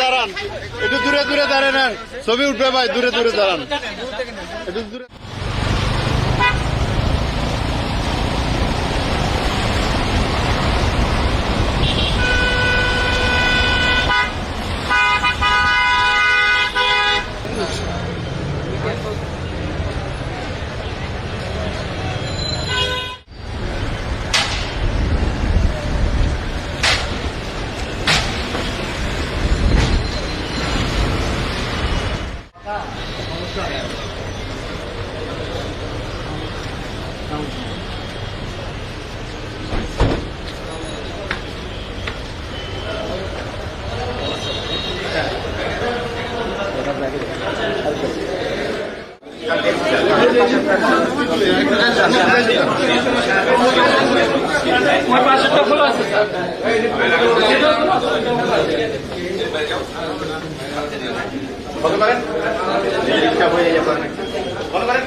দাঁড়ান। একটু দূরে দূরে দাঁড়ান। ছবি উঠবে ভাই দূরে দূরে দাঁড়ান। দূরে কত করেন কত করেন